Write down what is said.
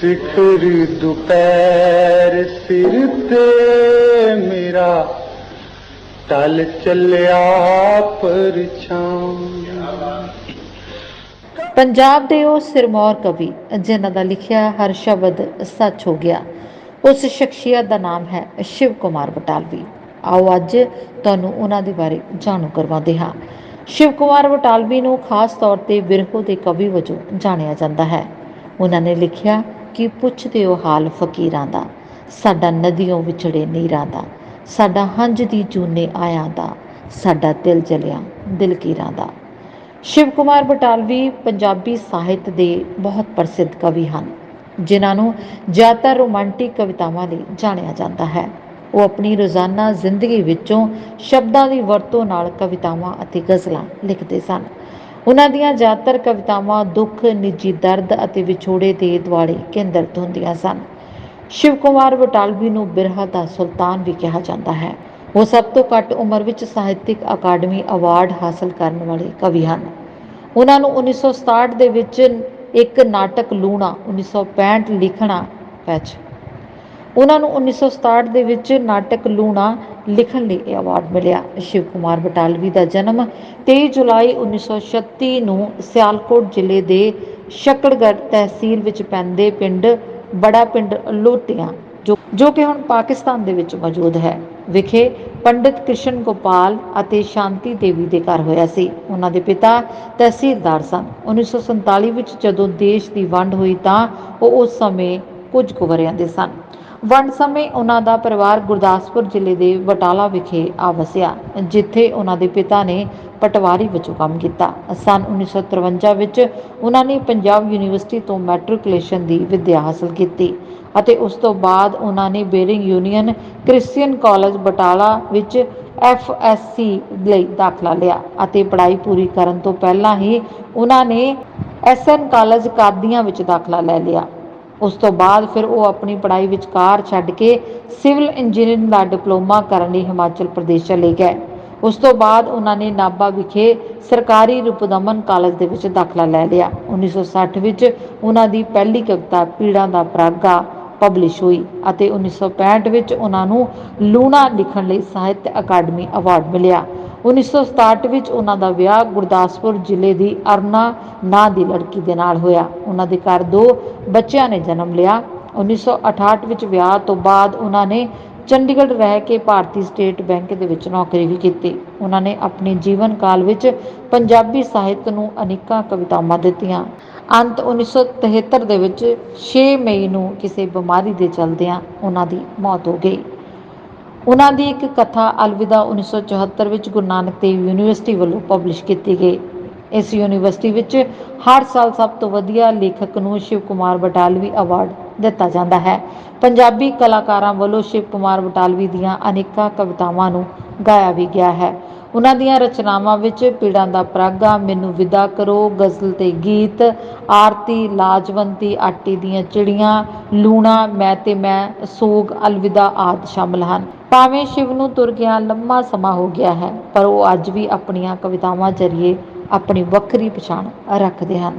ਸਿਖਰ ਦੁਪਹਿਰ ਸਿਰ ਤੇ ਮੇਰਾ ਟਲ ਚੱਲਿਆ ਪਰਛਾਂ ਪੰਜਾਬ ਦੇ ਉਹ ਸਿਰਮੌਰ ਕਵੀ ਜਿਨ੍ਹਾਂ ਦਾ ਲਿਖਿਆ ਹਰ ਸ਼ਬਦ ਸੱਚ ਹੋ ਗਿਆ। ਉਸ ਸ਼ਖਸੀਅਤ ਦਾ ਨਾਮ ਹੈ ਸ਼ਿਵ ਕੁਮਾਰ ਬਟਾਲਵੀ। ਆਓ ਅੱਜ ਤੁਹਾਨੂੰ ਉਹਨਾਂ ਦੇ ਬਾਰੇ ਜਾਣੂ ਕਰਵਾਉਂਦੇ ਹਾਂ। ਸ਼ਿਵ ਕੁਮਾਰ ਬਟਾਲਵੀ ਨੂੰ ਖਾਸ ਤੌਰ ਤੇ ਬਿਰਹੋ ਦੇ ਕਵੀ ਵਜੋਂ ਜਾਣਿਆ ਜਾਂਦਾ ਹੈ। ਉਹਨਾਂ ਨੇ ਲਿਖਿਆ ਕਿ ਪੁੱਛਦੇ ਹੋ ਹਾਲ ਫਕੀਰਾਂ ਦਾ? ਸਾਡਾ ਨਦੀਆਂ ਵਿਛੜੇ ਨੀਰਾਂ ਦਾ। ਸਾਡਾ ਹੰਝ ਦੀ ਜੂਨੇ ਆਇਆਂ ਦਾ। ਸਾਡਾ ਦਿਲ ਜਲਿਆ ਦਿਲਕੀਰਾਂ ਦਾ। ਸ਼ਿਵ ਕੁਮਾਰ ਬਟਾਲਵੀ ਪੰਜਾਬੀ ਸਾਹਿਤ ਦੇ ਬਹੁਤ ਪ੍ਰਸਿੱਧ ਕਵੀ ਹਨ, ਜਿਨ੍ਹਾਂ ਨੂੰ ਜ਼ਿਆਦਾਤਰ ਰੋਮਾਂਟਿਕ ਕਵਿਤਾਵਾਂ ਲਈ ਜਾਣਿਆ ਜਾਂਦਾ ਹੈ। ਉਹ ਆਪਣੀ ਰੋਜ਼ਾਨਾ ਜ਼ਿੰਦਗੀ ਵਿੱਚੋਂ ਸ਼ਬਦਾਂ ਦੀ ਵਰਤੋਂ ਨਾਲ ਕਵਿਤਾਵਾਂ ਅਤੇ ਗ਼ਜ਼ਲਾਂ ਲਿਖਦੇ ਸਨ। ਉਹਨਾਂ ਦੀਆਂ ਜ਼ਿਆਦਾਤਰ ਕਵਿਤਾਵਾਂ ਦੁੱਖ, ਨਿੱਜੀ ਦਰਦ ਅਤੇ ਵਿਛੋੜੇ ਦੇ ਦੁਆਲੇ ਕੇਂਦਰਿਤ ਹੁੰਦੀਆਂ ਸਨ। ਸ਼ਿਵ ਕੁਮਾਰ ਬਟਾਲਵੀ ਨੂੰ ਬਿਰਹਾ ਦਾ ਸੁਲਤਾਨ ਵੀ ਕਿਹਾ ਜਾਂਦਾ ਹੈ। ਉਹ ਸਭ ਤੋਂ ਘੱਟ ਉਮਰ ਵਿੱਚ ਸਾਹਿਤਿਕ ਅਕਾਦਮੀ ਅਵਾਰਡ ਹਾਸਲ ਕਰਨ ਵਾਲੇ ਕਵੀ ਹਨ। ਉਹਨਾਂ ਨੂੰ 1967 ਦੇ ਵਿੱਚ ਇੱਕ ਨਾਟਕ ਲੂਣਾ 1965 ਲਿਖਣਾ ਵਿੱਚ ਉਹਨਾਂ ਨੂੰ 1967 ਦੇ ਵਿੱਚ ਨਾਟਕ ਲੂਣਾ ਲਿਖਣ ਲਈ ਇਹ ਅਵਾਰਡ ਮਿਲਿਆ। ਸ਼ਿਵ ਕੁਮਾਰ ਬਟਾਲਵੀ ਦਾ ਜਨਮ 23 ਜੁਲਾਈ 1936 ਨੂੰ ਸਿਆਲਕੋਟ ਜ਼ਿਲ੍ਹੇ ਦੇ ਸ਼ਕੜਗੜ੍ਹ ਤਹਿਸੀਲ ਵਿੱਚ ਪੈਂਦੇ ਪਿੰਡ ਬੜਾ ਪਿੰਡ ਲੋਟੀਆਂ, ਜੋ ਜੋ ਕਿ ਹੁਣ ਪਾਕਿਸਤਾਨ ਦੇ ਵਿੱਚ ਮੌਜੂਦ ਹੈ। ਵਿਖੇ ਪੰਡਿਤ ਕ੍ਰਿਸ਼ਨ ਗੋਪਾਲ ਅਤੇ ਸ਼ਾਂਤੀ ਦੇਵੀ ਦੇ ਘਰ ਹੋਇਆ ਸੀ। ਉਹਨਾਂ ਦੇ ਪਿਤਾ ਤਹਿਸੀਲਦਾਰ ਸਨ। 1947 ਵਿੱਚ ਜਦੋਂ ਦੇਸ਼ ਦੀ ਵੰਡ ਹੋਈ ਤਾਂ ਉਹ ਉਸ ਸਮੇਂ ਕੁਝ ਕੁ ਵਰ੍ਹਿਆਂ ਦੇ ਸਨ। ਵੰਡ ਸਮੇਂ ਉਹਨਾਂ ਦਾ ਪਰਿਵਾਰ ਗੁਰਦਾਸਪੁਰ ਜ਼ਿਲ੍ਹੇ ਦੇ ਬਟਾਲਾ ਵਿਖੇ ਆ ਵਸਿਆ ਜਿੱਥੇ ਉਹਨਾਂ ਦੇ ਪਿਤਾ ਨੇ ਪਟਵਾਰੀ ਵਜੋਂ ਕੰਮ ਕੀਤਾ। ਸਨ 1953 ਵਿੱਚ ਉਹਨਾਂ ਨੇ ਪੰਜਾਬ ਯੂਨੀਵਰਸਿਟੀ ਤੋਂ ਮੈਟ੍ਰਿਕੂਲੇਸ਼ਨ ਦੀ ਵਿੱਦਿਆ ਹਾਸਲ ਕੀਤੀ ਅਤੇ ਉਸ ਤੋਂ ਬਾਅਦ ਉਹਨਾਂ ਨੇ Baring Union Christian College Batala ਵਿੱਚ ਐਫਐਸਸੀ ਲਈ ਦਾਖਲਾ ਲਿਆ ਅਤੇ ਪੜ੍ਹਾਈ ਪੂਰੀ ਕਰਨ ਤੋਂ ਪਹਿਲਾਂ ਹੀ ਉਹਨਾਂ ਨੇ ਐਸਐਨ ਕਾਲਜ ਕਾਦੀਆਂ ਵਿੱਚ ਦਾਖਲਾ ਲੈ ਲਿਆ। ਉਸ ਤੋਂ ਬਾਅਦ ਫਿਰ ਉਹ ਆਪਣੀ ਪੜ੍ਹਾਈ ਵਿਚਕਾਰ ਛੱਡ ਕੇ ਸਿਵਲ ਇੰਜੀਨੀਅਰਿੰਗ ਦਾ ਡਿਪਲੋਮਾ ਕਰਨ ਲਈ ਹਿਮਾਚਲ ਪ੍ਰਦੇਸ਼ ਚਲੇ ਗਏ। ਉਸ ਤੋਂ ਬਾਅਦ ਉਹਨਾਂ ਨੇ ਨਾਭਾ ਵਿਖੇ ਸਰਕਾਰੀ ਰੂਪਦਮਨ ਕਾਲਜ ਦੇ ਵਿੱਚ ਦਾਖਲਾ ਲੈ ਲਿਆ। 1960 ਵਿੱਚ ਉਹਨਾਂ ਦੀ ਪਹਿਲੀ ਕਵਿਤਾ ਪੀੜਾਂ ਦਾ ਪਰਾਗਾ ਪਬਲਿਸ਼ ਹੋਈ ਅਤੇ 1965 ਵਿੱਚ ਉਹਨਾਂ ਨੂੰ ਲੂਣਾ ਲਿਖਣ ਲਈ ਸਾਹਿਤ ਅਕਾਦਮੀ ਅਵਾਰਡ ਮਿਲਿਆ। 1967 ਵਿੱਚ ਉਹਨਾਂ ਦਾ ਵਿਆਹ ਗੁਰਦਾਸਪੁਰ ਜ਼ਿਲ੍ਹੇ ਦੀ ਅਰਨਾ ਨਾਂ ਦੀ ਲੜਕੀ ਦੇ ਨਾਲ ਹੋਇਆ। ਉਹਨਾਂ ਦੇ ਘਰ ਦੋ ਬੱਚਿਆਂ ਨੇ ਜਨਮ ਲਿਆ। 1968 ਵਿੱਚ ਵਿਆਹ ਤੋਂ ਬਾਅਦ ਉਹਨਾਂ ਨੇ ਚੰਡੀਗੜ੍ਹ ਰਹਿ ਕੇ ਭਾਰਤੀ ਸਟੇਟ ਬੈਂਕ ਦੇ ਵਿੱਚ ਨੌਕਰੀ ਵੀ ਕੀਤੀ। ਉਹਨਾਂ ਨੇ ਆਪਣੇ ਜੀਵਨ ਕਾਲ ਵਿੱਚ ਪੰਜਾਬੀ ਸਾਹਿਤ ਨੂੰ ਅਨੇਕਾਂ ਕਵਿਤਾਵਾਂ ਦਿੱਤੀਆਂ। ਅੰਤ 1973 ਦੇ ਵਿੱਚ 6 ਮਈ ਨੂੰ ਕਿਸੇ ਬਿਮਾਰੀ ਦੇ ਚਲਦਿਆਂ ਉਹਨਾਂ ਦੀ ਮੌਤ ਹੋ ਗਈ। ਉਹਨਾਂ ਦੀ ਇੱਕ ਕਥਾ ਅਲਵਿਦਾ 1974 ਵਿੱਚ ਗੁਰੂ ਨਾਨਕ ਦੇਵ ਯੂਨੀਵਰਸਿਟੀ ਵੱਲੋਂ ਪਬਲਿਸ਼ ਕੀਤੀ ਗਈ। ਇਸ ਯੂਨੀਵਰਸਿਟੀ ਵਿੱਚ ਹਰ ਸਾਲ ਸਭ ਤੋਂ ਵਧੀਆ ਲੇਖਕ ਨੂੰ ਸ਼ਿਵ ਕੁਮਾਰ ਬਟਾਲਵੀ ਅਵਾਰਡ ਦਿੱਤਾ ਜਾਂਦਾ ਹੈ। ਪੰਜਾਬੀ ਕਲਾਕਾਰਾਂ ਵੱਲੋਂ ਸ਼ਿਵ ਕੁਮਾਰ ਬਟਾਲਵੀ ਦੀਆਂ ਅਨੇਕਾਂ ਕਵਿਤਾਵਾਂ ਨੂੰ ਗਾਇਆ ਵੀ ਗਿਆ ਹੈ। ਉਹਨਾਂ ਦੀਆਂ ਰਚਨਾਵਾਂ ਵਿੱਚ ਪੀੜਾਂ ਦਾ ਪ੍ਰਾਗਾ, ਮੈਨੂੰ ਵਿਦਾ ਕਰੋ, ਗਜ਼ਲ ਤੇ ਗੀਤ, ਆਰਤੀ, ਲਾਜਵੰਤੀ, ਆਟੀ ਦੀਆਂ ਚਿੜੀਆਂ, ਲੂਣਾ, ਮੈਂ ਤੇ ਮੈਂ, ਸੋਗ, ਅਲਵਿਦਾ ਆਦ ਸ਼ਾਮਲ ਹਨ। ਭਾਵੇਂ ਸ਼ਿਵ ਨੂੰ ਤੁਰ ਗਿਆ, ਲੰਮਾ ਸਮਾਂ ਹੋ ਗਿਆ ਹੈ, ਪਰ ਉਹ ਅੱਜ ਵੀ ਆਪਣੀਆਂ ਕਵਿਤਾਵਾਂ ਜ਼ਰੀਏ ਆਪਣੀ ਵੱਖਰੀ ਪਛਾਣ ਰੱਖਦੇ ਹਨ।